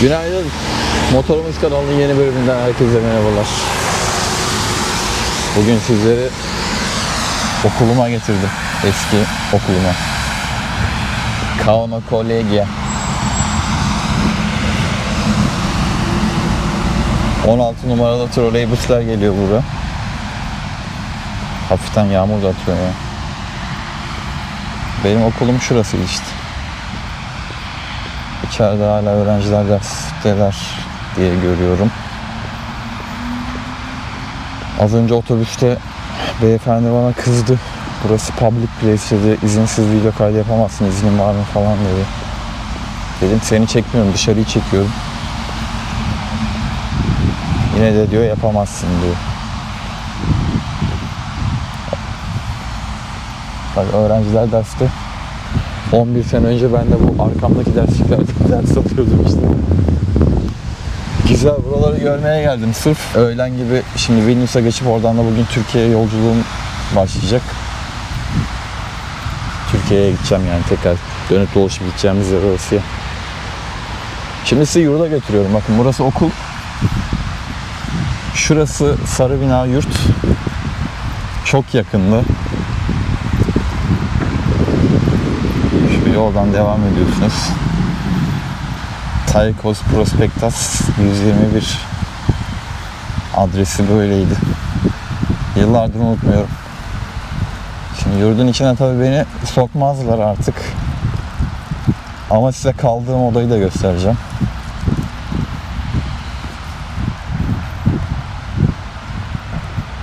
Günaydın. Motorumuz kanalının yeni bölümünden herkese merhabalar. Bugün sizleri okuluma getirdim. Eski okuluma. Kauno Kolegia. 16 numaralı troleybuslar geliyor buraya. Hafiften yağmur da atıyor ya. Benim okulum şurası işte. İçeride hala öğrenciler dersteler diye görüyorum. Az önce otobüste beyefendi bana kızdı. Burası public place dedi. İzinsiz video kaydı yapamazsın. İznin var mı falan dedi. Dedim seni çekmiyorum dışarıyı çekiyorum. Yine de diyor yapamazsın diyor. Bak öğrenciler derste 11 sene önce ben de bu arkamdaki dersliklerde ders atıyordum işte. Güzel buraları görmeye geldim. Sırf öğlen gibi şimdi Vilnius'a geçip oradan da bugün Türkiye'ye yolculuğum başlayacak. Türkiye'ye gideceğim yani tekrar dönüp dolaşıp gideceğimiz yer orası ya. Şimdi sizi yurda götürüyorum. Bakın burası okul. Şurası sarı bina yurt. Çok yakındı. Yoldan devam ediyorsunuz. Taykos Prospektas 121 adresi böyleydi. Yıllardır unutmuyorum. Şimdi yurdun içine tabii beni sokmazlar artık. Ama size kaldığım odayı da göstereceğim.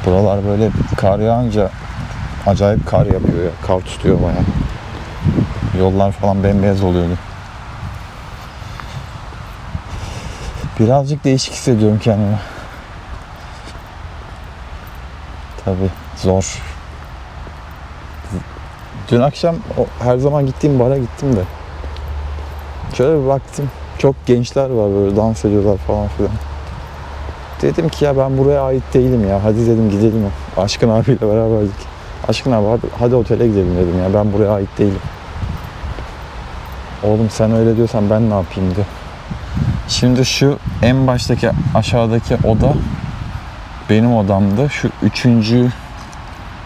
Buralar böyle kar yağınca acayip kar yapıyor ya. Kar tutuyor bayağı. Yollar falan bembeyaz oluyordu. Birazcık değişik hissediyorum kendimi. Tabi zor. Dün akşam her zaman gittiğim bara gittim de. Şöyle bir baktım. Çok gençler var böyle dans ediyorlar falan filan. Dedim ki ya ben buraya ait değilim ya. Hadi dedim gidelim. Aşkın abiyle beraberdik. Aşkın abi hadi, hadi otele gidelim dedim ya. Ben buraya ait değilim. Oğlum sen öyle diyorsan ben ne yapayım diyor. Şimdi şu en baştaki aşağıdaki oda benim odamdı. Şu üçüncü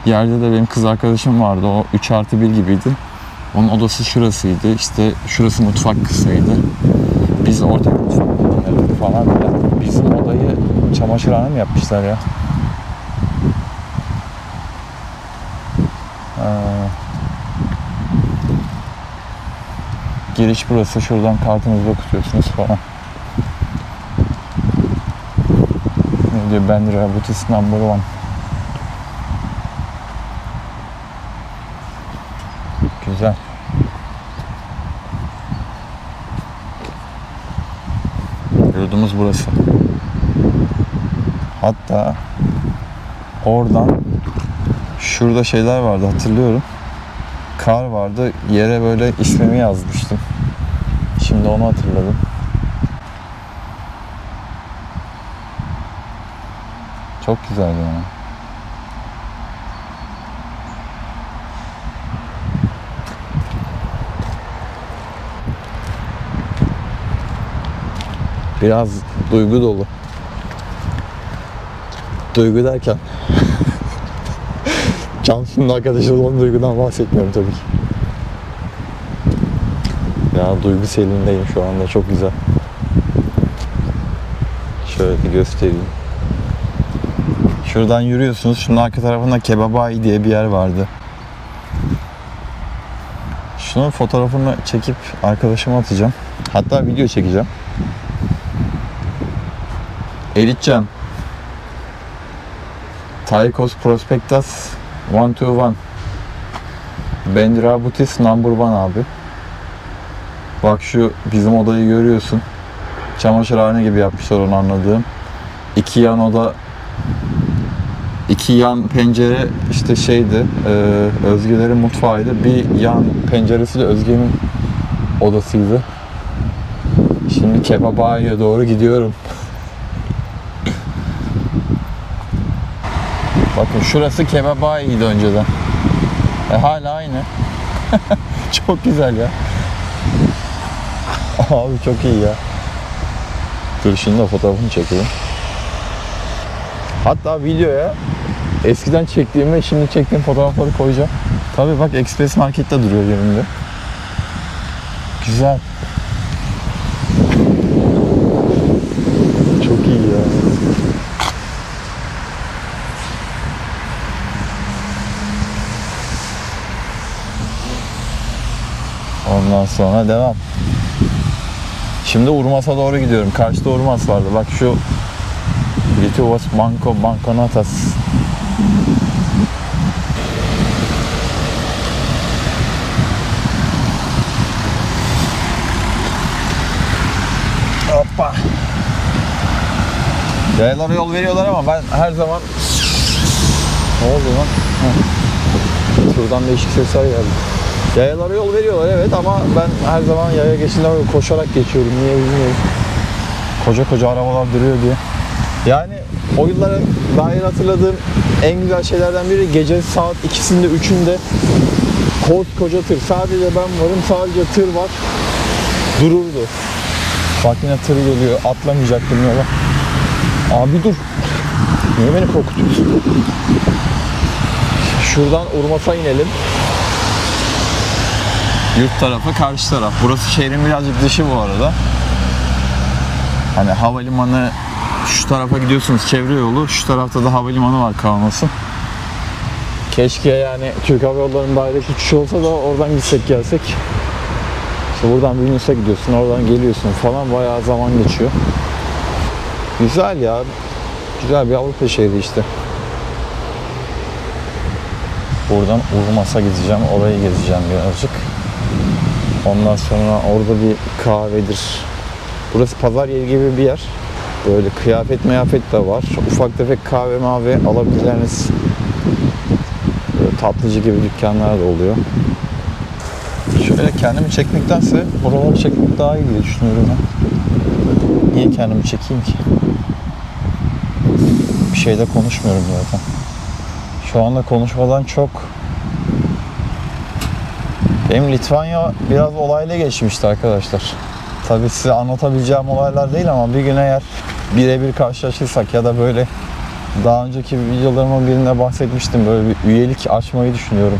yerde de benim kız arkadaşım vardı. O 3 artı 1 gibiydi. Onun odası şurasıydı. İşte şurası mutfak kısmıydı. Biz ortak mutfak kullanırdık falan filan. Bizim odayı çamaşırhane mi yapmışlar ya? Ee, giriş burası. Şuradan kartınızı okutuyorsunuz falan. Ne diyor? Bandira Butis number one. Güzel. Yurdumuz burası. Hatta oradan şurada şeyler vardı hatırlıyorum. Kar vardı. Yere böyle ismimi yazmıştım. Şimdi onu hatırladım. Çok güzeldi yani. Biraz duygu dolu. Duygu derken Cansu'nun arkadaşı olan duygudan bahsetmiyorum tabii ki. Ya duygu selindeyim şu anda çok güzel. Şöyle göstereyim. Şuradan yürüyorsunuz. Şunun arka tarafında Kebabai diye bir yer vardı. Şunun fotoğrafını çekip arkadaşıma atacağım. Hatta video çekeceğim. Elitcan. Taikos Prospektas 121. Bandira Butis number one abi. Bak şu bizim odayı görüyorsun. Çamaşırhane gibi yapmışlar onu anladığım. İki yan oda iki yan pencere işte şeydi e, Özge'lerin mutfağıydı. Bir yan penceresi de Özge'nin odasıydı. Şimdi Kebabayi'ye doğru gidiyorum. Bakın şurası Kebabayi'ydi önceden. E hala aynı. çok güzel ya. Abi çok iyi ya. Dur şimdi fotoğrafını çekelim. Hatta videoya eskiden çektiğim ve şimdi çektiğim fotoğrafları koyacağım. Tabii bak Express Market'te duruyor yanımda. Güzel. Çok iyi ya. Ondan sonra devam. Şimdi Urmas'a doğru gidiyorum. Karşıda Urmas vardı. Bak şu Lietuvos Banko Bankonatas. Hoppa. Yayalara yol veriyorlar ama ben her zaman ne oldu lan? Heh. Şuradan değişik sesler geldi. Yayalara yol veriyorlar evet ama ben her zaman yaya geçtiğinde böyle koşarak geçiyorum. Niye bilmiyorum. Koca koca arabalar duruyor diye. Yani o yıllara dair hatırladığım en güzel şeylerden biri gece saat ikisinde üçünde koskoca tır. Sadece ben varım, sadece tır var. Dururdu. Bak yine tır geliyor. Atlamayacaktım yola. Abi dur. Niye beni korkutuyorsun? Şuradan Urmas'a inelim. Yurt tarafı karşı taraf. Burası şehrin birazcık dışı bu arada. Hani havalimanı şu tarafa gidiyorsunuz çevre yolu. Şu tarafta da havalimanı var kalması. Keşke yani Türk Hava Yolları'nın direkt uçuşu olsa da oradan gitsek gelsek. İşte buradan Vilnius'a gidiyorsun, oradan geliyorsun falan bayağı zaman geçiyor. Güzel ya. Güzel bir Avrupa şehri işte. Buradan Urmas'a gideceğim. Orayı gezeceğim birazcık. Ondan sonra orada bir kahvedir. Burası pazar yeri gibi bir yer. Böyle kıyafet meyafet de var. Ufak tefek kahve mavi alabileceğiniz böyle tatlıcı gibi dükkanlar da oluyor. Şöyle kendimi çekmektense buraları çekmek daha iyi diye düşünüyorum ben. Niye kendimi çekeyim ki? Bir şeyde konuşmuyorum zaten. Şu anda konuşmadan çok benim Litvanya biraz olayla geçmişti arkadaşlar. Tabii size anlatabileceğim olaylar değil ama bir gün eğer birebir karşılaşırsak ya da böyle daha önceki videolarımın birinde bahsetmiştim böyle bir üyelik açmayı düşünüyorum.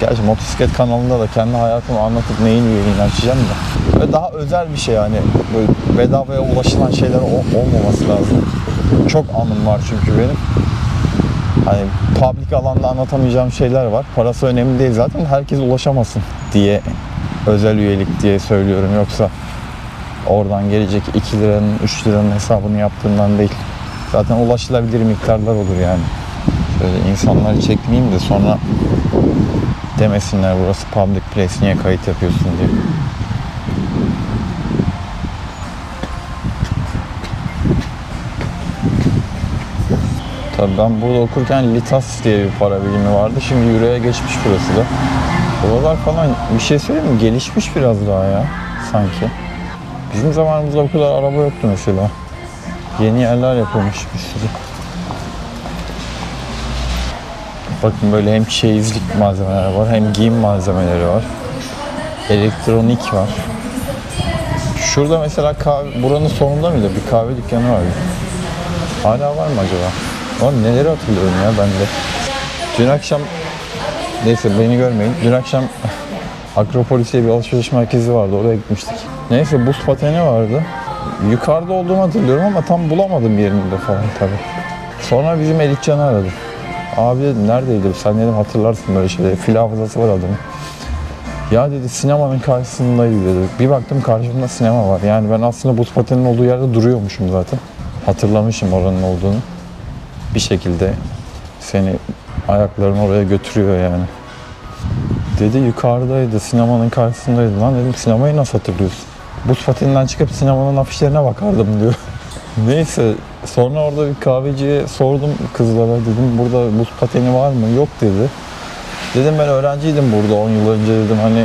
Gerçi motosiklet kanalında da kendi hayatımı anlatıp neyin üyeliğini açacağım da. Ve daha özel bir şey yani. Böyle bedavaya ulaşılan şeyler ol- olmaması lazım. Çok anım var çünkü benim. Hani public alanda anlatamayacağım şeyler var. Parası önemli değil zaten. Herkes ulaşamasın diye özel üyelik diye söylüyorum. Yoksa oradan gelecek 2 liranın 3 liranın hesabını yaptığından değil. Zaten ulaşılabilir miktarlar olur yani. Şöyle insanları çekmeyeyim de sonra demesinler burası public place niye kayıt yapıyorsun diye. Tabii ben burada okurken Litas diye bir para birimi vardı. Şimdi Euro'ya geçmiş burası da. Buralar falan bir şey söyleyeyim mi? Gelişmiş biraz daha ya sanki. Bizim zamanımızda bu kadar araba yoktu mesela. Yeni yerler yapılmış bir sürü. Bakın böyle hem çeyizlik malzemeler var hem giyim malzemeleri var. Elektronik var. Şurada mesela kahve, buranın sonunda mıydı? Bir kahve dükkanı vardı. Hala var mı acaba? Oğlum neleri hatırlıyorum ya ben de. Dün akşam neyse beni görmeyin. Dün akşam Akropolis diye bir alışveriş merkezi vardı. Oraya gitmiştik. Neyse buz pateni vardı. Yukarıda olduğumu hatırlıyorum ama tam bulamadım yerinde falan tabii. Sonra bizim Elitcan'ı aradım. Abi dedim neredeydi? Sen dedim hatırlarsın böyle şeyleri. Fil hafızası var adamın. Ya dedi sinemanın karşısındaydı dedi. Bir baktım karşımda sinema var. Yani ben aslında buz pateninin olduğu yerde duruyormuşum zaten. Hatırlamışım oranın olduğunu. Bir şekilde seni ayakların oraya götürüyor yani. Dedi yukarıdaydı, sinemanın karşısındaydı. Lan dedim sinemayı nasıl hatırlıyorsun? Buz pateninden çıkıp sinemanın afişlerine bakardım diyor. Neyse sonra orada bir kahveciye sordum kızlara dedim burada buz pateni var mı? Yok dedi. Dedim ben öğrenciydim burada 10 yıl önce dedim hani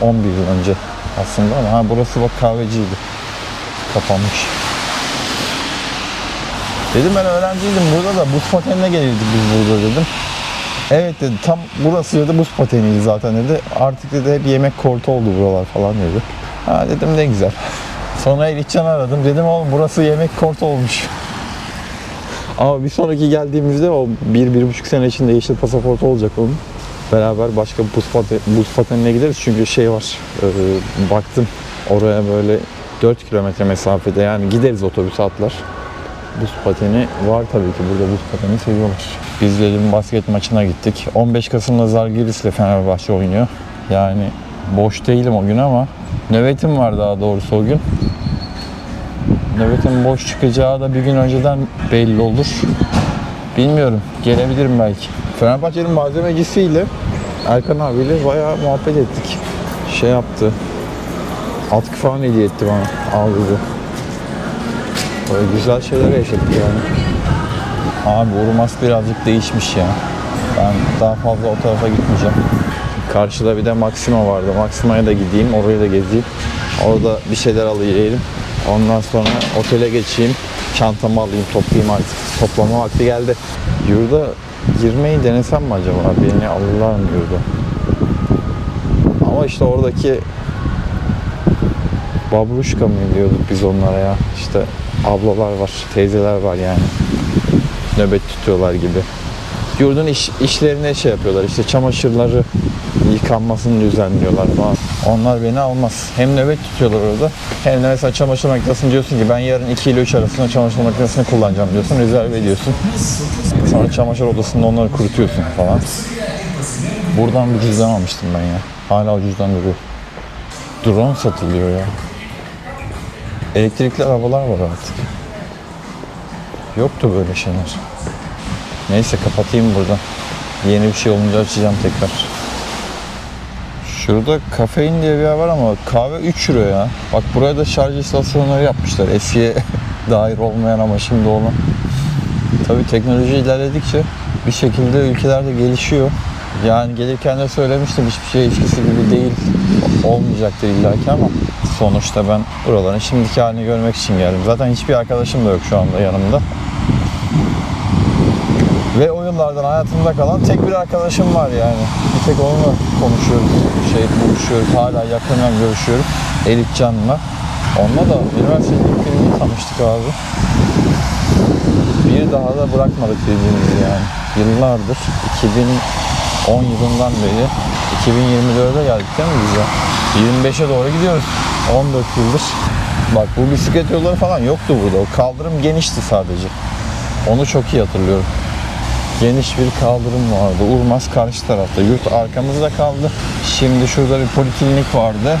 11 yıl önce aslında ama ha burası bak kahveciydi. Kapanmış. Dedim ben öğrenciydim burada da buz patenine gelirdik biz burada dedim. Evet dedi tam burası dedi buz pateniydi zaten dedi. Artık dedi hep yemek kortu oldu buralar falan dedi. Ha dedim ne güzel. Sonra Elifcan'ı aradım. Dedim oğlum burası yemek kortu olmuş. Ama bir sonraki geldiğimizde o bir, bir buçuk sene içinde yeşil pasaportu olacak onun. Beraber başka buz, pate, buz patenine gideriz çünkü şey var. e, baktım oraya böyle 4 kilometre mesafede yani gideriz otobüs atlar. Buz pateni var tabii ki burada buz pateni seviyorlar. Biz de bir basket maçına gittik. 15 Kasım'da Zalgiris ile Fenerbahçe oynuyor. Yani boş değilim o gün ama nöbetim var daha doğrusu o gün. Nöbetin boş çıkacağı da bir gün önceden belli olur. Bilmiyorum. Gelebilirim belki. Fenerbahçe'nin malzemecisiyle Erkan abiyle bayağı muhabbet ettik. Şey yaptı. Atkı falan hediye etti bana. Al. Böyle güzel şeyler yaşadık yani. Abi Urmas birazcık değişmiş ya. Ben daha fazla o tarafa gitmeyeceğim. Karşıda bir de Maxima vardı. Maxima'ya da gideyim, orayı da gezeyim. Orada bir şeyler alayım. Ondan sonra otele geçeyim. Çantamı alayım, toplayayım artık. Toplama vakti geldi. Yurda girmeyi denesem mi acaba? Beni alırlar mı yurda? Ama işte oradaki babruşka mı diyorduk biz onlara ya. İşte ablalar var, teyzeler var yani. Nöbet tutuyorlar gibi. Yurdun iş, işlerine şey yapıyorlar işte çamaşırları yıkanmasını düzenliyorlar falan. Onlar beni almaz. Hem nöbet tutuyorlar orada hem de mesela çamaşır makinesini diyorsun ki ben yarın 2 ile 3 arasında çamaşır makinesini kullanacağım diyorsun. Rezerve ediyorsun. Sonra çamaşır odasında onları kurutuyorsun falan. Buradan bir cüzdan almıştım ben ya. Hala o cüzdan duruyor. Drone satılıyor ya. Elektrikli arabalar var artık. Yoktu böyle şeyler. Neyse kapatayım buradan. Yeni bir şey olunca açacağım tekrar. Şurada kafein diye bir yer var ama kahve 3 euro ya. Bak buraya da şarj istasyonları yapmışlar. Eskiye dair olmayan ama şimdi olan. Tabii teknoloji ilerledikçe bir şekilde ülkelerde gelişiyor. Yani gelirken de söylemiştim hiçbir şey eskisi gibi değil. Olmayacaktır illaki ama sonuçta ben buraların şimdiki halini görmek için geldim. Zaten hiçbir arkadaşım da yok şu anda yanımda. Ve o yıllardan hayatımda kalan tek bir arkadaşım var yani. Bir tek onunla konuşuyoruz, şey buluşuyoruz, hala yakından görüşüyorum. Elif Can'la. Onunla da üniversitede ilk gününde tanıştık abi. Bir daha da bırakmadık birbirimizi yani. Yıllardır, 2010 yılından beri 2024'e geldik değil mi biz ya? 25'e doğru gidiyoruz. 14 yıldır. Bak bu bisiklet yolları falan yoktu burada. O kaldırım genişti sadece. Onu çok iyi hatırlıyorum geniş bir kaldırım vardı. Urmaz karşı tarafta. Yurt arkamızda kaldı. Şimdi şurada bir poliklinik vardı.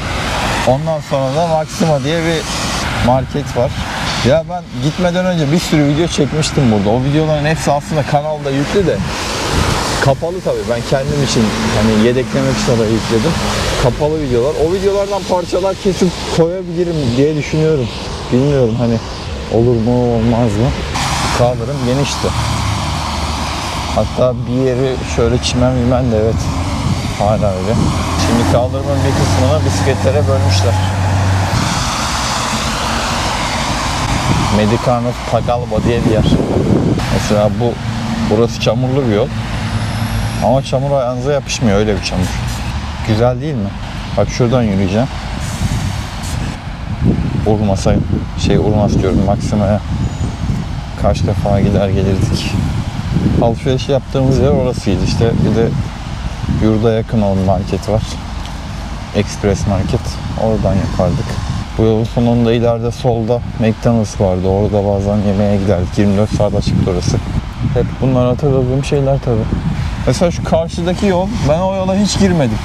Ondan sonra da Maxima diye bir market var. Ya ben gitmeden önce bir sürü video çekmiştim burada. O videoların hepsi aslında kanalda yüklü de kapalı tabii. Ben kendim için hani yedeklemek için oraya yükledim. Kapalı videolar. O videolardan parçalar kesip koyabilirim diye düşünüyorum. Bilmiyorum hani olur mu olmaz mı. Kaldırım genişti. Hatta bir yeri şöyle çimen bilmen de evet. Hala öyle. Şimdi kaldırımın bir kısmını bisikletlere bölmüşler. Medicanos Pagalba diye bir yer. Mesela bu burası çamurlu bir yol. Ama çamur ayağınıza yapışmıyor öyle bir çamur. Güzel değil mi? Bak şuradan yürüyeceğim. Urmas'a şey Urmas diyorum Maksima'ya kaç defa gider gelirdik alışveriş yaptığımız yer orasıydı işte. Bir de yurda yakın olan market var. Express Market. Oradan yapardık. Bu yolun sonunda ileride solda McDonald's vardı. Orada bazen yemeğe giderdik. 24 saat açıktı orası. Hep bunlar hatırladığım şeyler tabii. Mesela şu karşıdaki yol, ben o yola hiç girmedim.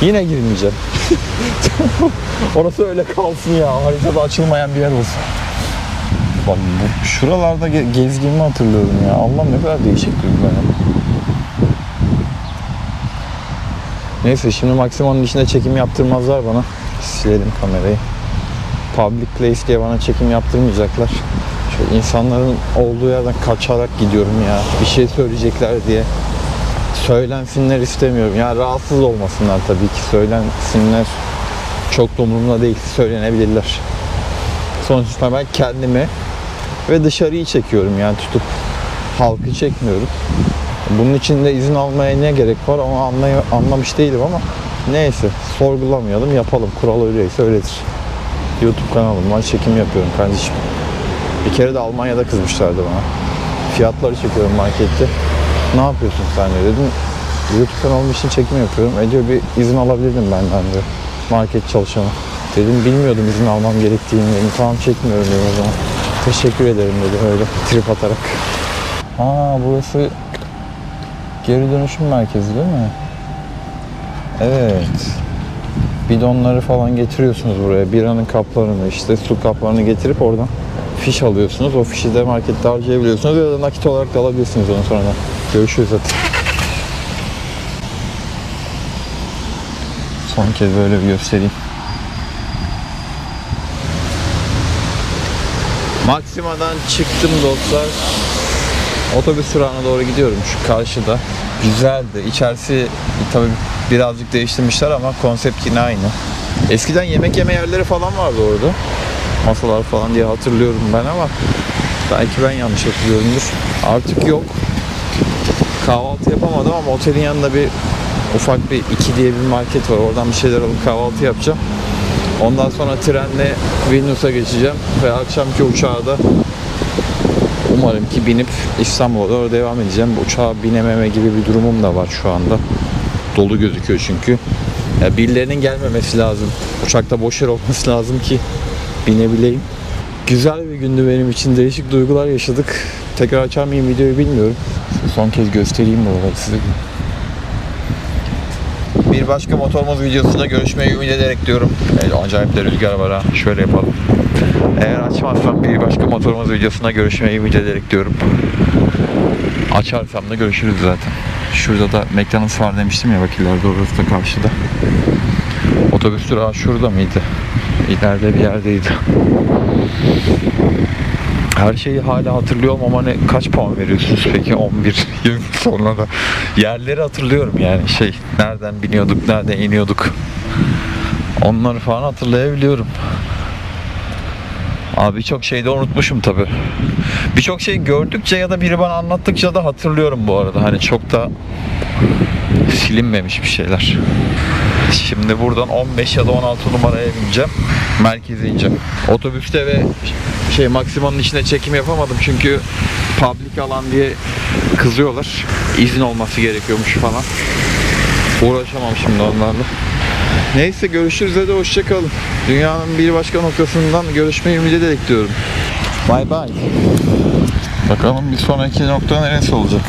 Yine girmeyeceğim. Orası öyle kalsın ya. Haritada açılmayan bir yer olsun. Bak bu şuralarda ge- gezdiğimi hatırlıyorum ya. Allah ne kadar değişik duygular. Neyse şimdi Maximo'nun içinde çekim yaptırmazlar bana. Silelim kamerayı. Public place diye bana çekim yaptırmayacaklar. Şöyle insanların olduğu yerden kaçarak gidiyorum ya. Bir şey söyleyecekler diye. Söylensinler istemiyorum. Ya rahatsız olmasınlar tabii ki. Söylensinler çok da umurumda değil. Söylenebilirler. Sonuçta ben kendimi ve dışarıyı çekiyorum yani tutup halkı çekmiyorum. Bunun için de izin almaya ne gerek var onu anlay- anlamış değilim ama Neyse sorgulamayalım yapalım. Kural öyleyse öyledir. YouTube kanalım var çekim yapıyorum kardeşim. Bir kere de Almanya'da kızmışlardı bana. Fiyatları çekiyorum markette. Ne yapıyorsun sen diyor. Dedim YouTube kanalım için çekim yapıyorum. E diyor bir izin alabilirdim benden diyor. Market çalışanı. Dedim bilmiyordum izin almam gerektiğini. Dedim tamam çekmiyorum dedim o zaman. Teşekkür ederim dedi öyle trip atarak. Aa burası geri dönüşüm merkezi değil mi? Evet. Bidonları falan getiriyorsunuz buraya. Biranın kaplarını işte su kaplarını getirip oradan fiş alıyorsunuz. O fişi de markette harcayabiliyorsunuz ya da nakit olarak da alabilirsiniz onu sonra. Görüşürüz hadi. Son kez böyle bir göstereyim. Maksima'dan çıktım dostlar. Otobüs durağına doğru gidiyorum şu karşıda. Güzeldi. İçerisi tabii birazcık değiştirmişler ama konsept yine aynı. Eskiden yemek yeme yerleri falan vardı orada. Masalar falan diye hatırlıyorum ben ama belki ben yanlış hatırlıyorumdur. Artık yok. Kahvaltı yapamadım ama otelin yanında bir ufak bir iki diye bir market var. Oradan bir şeyler alıp kahvaltı yapacağım. Ondan sonra trenle Vilnius'a geçeceğim ve akşamki uçağa da umarım ki binip İstanbul'a doğru devam edeceğim. Uçağa binememe gibi bir durumum da var şu anda. Dolu gözüküyor çünkü. Ya birilerinin gelmemesi lazım. Uçakta boş yer olması lazım ki binebileyim. Güzel bir gündü benim için. Değişik duygular yaşadık. Tekrar açar mıyım videoyu bilmiyorum. Son kez göstereyim bu arada size. Bir başka motorumuz videosunda görüşmeyi ümit ederek diyorum. Evet, acayip de rüzgar var ha. Şöyle yapalım. Eğer açmazsam bir başka motorumuz videosunda görüşmeyi ümit ederek diyorum. Açarsam da görüşürüz zaten. Şurada da McDonald's var demiştim ya bak ileride orası da karşıda. Otobüs durağı şurada mıydı? İleride bir yerdeydi. Her şeyi hala hatırlıyorum ama ne kaç puan veriyorsunuz peki 11 yıl sonra da yerleri hatırlıyorum yani şey nereden biniyorduk nereden iniyorduk onları falan hatırlayabiliyorum. Abi birçok şeyi de unutmuşum tabi. Birçok şey gördükçe ya da biri bana anlattıkça da hatırlıyorum bu arada. Hani çok da silinmemiş bir şeyler. Şimdi buradan 15 ya da 16 numaraya bineceğim. Merkeze ineceğim. Otobüste ve şey Maksima'nın içinde çekim yapamadım çünkü public alan diye kızıyorlar. İzin olması gerekiyormuş falan. Uğraşamam şimdi onlarla. Neyse görüşürüz hadi hoşçakalın. Dünyanın bir başka noktasından görüşmeyi ümit ederek diyorum. Bye bye. Bakalım bir sonraki nokta neresi olacak?